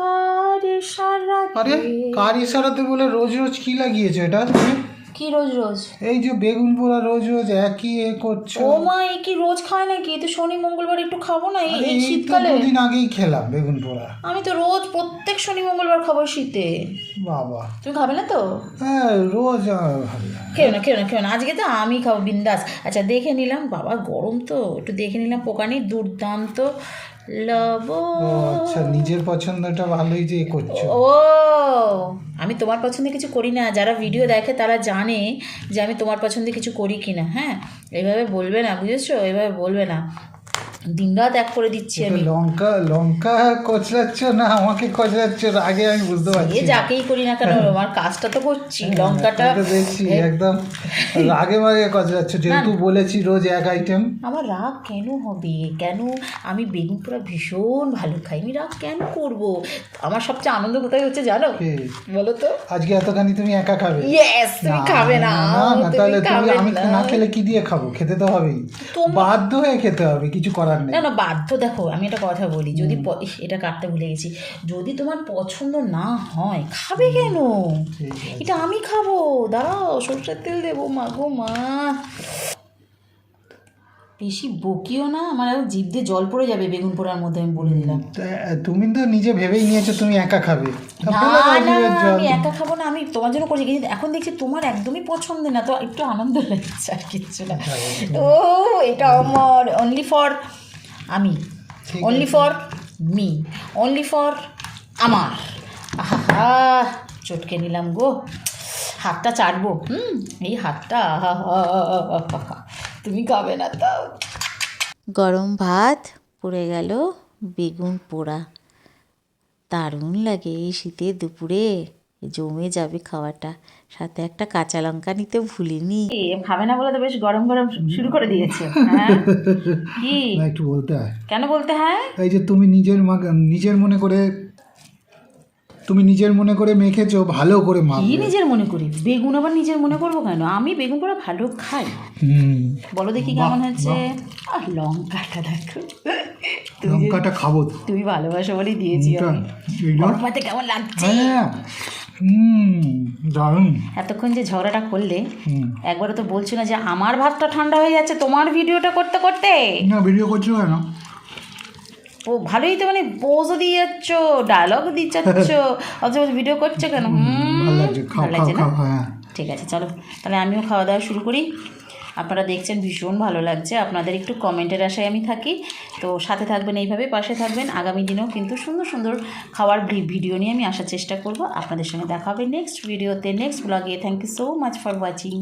কার ইশারাতে? আরে কার ইশারাতে বলে রোজ রোজ কি লাগিয়েছো এটা? কি রোজ রোজ? এই যে বেগুন পোড়া রোজ রোজ একই এ করছ। ও মা এ কি রোজ খায় নাকি? তো শনি মঙ্গলবার একটু খাব না? এই শীতকালে? দুদিন আগেই খেলাম বেগুন পোড়া। আমি তো রোজ প্রত্যেক শনি মঙ্গলবার খাব শীতে। বাবা। তুমি খাবে না তো? হ্যাঁ রোজ। খেও না। খেও না খেও না আজকে তো আমি খাব বিন্দাস। আচ্ছা দেখে নিলাম। বাবা গরম তো। একটু দেখে নিলাম পোকা পোকানি দুর্দান্ত। লব। আচ্ছা নিজের পছন্দটা ভালোই যে করছ। ও আমি তোমার পছন্দে কিছু করি না। যারা ভিডিও দেখে তারা জানে যে আমি তোমার পছন্দে কিছু করি কি না হ্যাঁ? এভাবে বলবে না বুঝেছ? এভাবে বলবে না। দিনরাত এক করে দিচ্ছি আমি। লঙ্কা লঙ্কা কচলাচ্ছ না আমাকে কচলাচ্ছ? আগে আমি বুঝতে পারছি যাকেই করি না কেন আমার কাজটা তো করছি লঙ্কাটা আমি তো দেখছি একদম। আগে মাগে কচলাচ্ছ যেহেতু বলেছি রোজ এক আইটেম আমার রাগ কেন হবে? কেন আমি বেগুন পোড়া ভীষণ ভালো খাই আমি রাগ কেন করব? আমার সবচেয়ে আনন্দ কোথায় হচ্ছে জানো? বলো তো। আজকে এতখানি তুমি একা খাবে? ইয়েস তুমি খাবে না। না তাহলে তুমি আমি না। না খেলে কি দিয়ে খাব? খেতে তো হবেই। বাধ্য হয়ে খেতে হবে কিছু করার নেই। না না বাধ্য দেখো আমি একটা কথা বলি যদি এটা কাটতে ভুলে গেছি যদি তোমার পছন্দ না হয় খাবে কেন? এটা আমি খাব দাঁড়াও সরষের তেল দেবো মা গো মা। বেশি বকিও না আমার এখন জিভ দিয়ে জল পড়ে যাবে বেগুন পোড়ার মধ্যে আমি বলে দিলাম। তা, তুমি তো নিজে ভেবেই নিয়েছো তুমি একা খাবে। না আমি একা খাব না আমি তোমার জন্য করছি কিন্তু এখন দেখছি তোমার একদমই পছন্দ না তো একটু আনন্দ লাগছে আর কিচ্ছু না। ও এটা আমার অনলি ফর আমি। Only for me only for আমার। আহা চটকে নিলাম গো। হাতটা চাটবো। হুম এই হাতটা। আহা তুমি খাবে না তাও। গরম ভাত পড়ে গেল বেগুন পোড়া। দারুণ লাগে এই শীতে দুপুরে। জমে যাবে খাওয়াটা। সাথে একটা কাঁচা লঙ্কা নিতে ভুলিনি। খাবে না বলে তো বেশ গরম গরম শুরু করে দিয়েছে। হ্যাঁ? কি? একটু বলতে হয়। কেন বলতে হয়? এই যে তুমি নিজের মা- নিজের মনে করে তুমি নিজের মনে করে মেখেছো ভালো করে মা কি নিজের মনে করি? বেগুন আবার নিজের মনে করব কেন? আমি বেগুন পোড়া ভালো খাই। হুম। বলো দেখি কেমন হচ্ছে আর লঙ্কাটা দেখো। লঙ্কাটা খাব। তুমি ভালোবাসো বলেই দিয়েছি কেমন লাগছে? হ্যাঁ দারুণ এতক্ষণ যে ঝগড়াটা করলে একবারে তো বলছো না যে আমার ভাতটা ঠান্ডা হয়ে যাচ্ছে তোমার ভিডিওটা করতে করতে? না ভিডিও করছ কেন? ও ভালোই তো মানে পোজও দিয়ে যাচ্ছ ডায়লগ দিয়ে যাচ্ছ অথচ ভিডিও করছ কেন? হুম, ভালো লাগছে। না? হ্যাঁ। ঠিক আছে চলো। তাহলে আমিও খাওয়া দাওয়া শুরু করি। আপনারা দেখছেন ভীষণ ভালো লাগছে। আপনাদের একটু কমেন্টের আশায় আমি থাকি। তো সাথে থাকবেন, এইভাবে পাশে থাকবেন। আগামী দিনেও কিন্তু সুন্দর সুন্দর খাওয়ার ভিডিও নিয়ে আমি আসার চেষ্টা করব। আপনাদের সঙ্গে দেখা হবে নেক্সট ভিডিওতে নেক্সট ব্লগে thank you so much for watching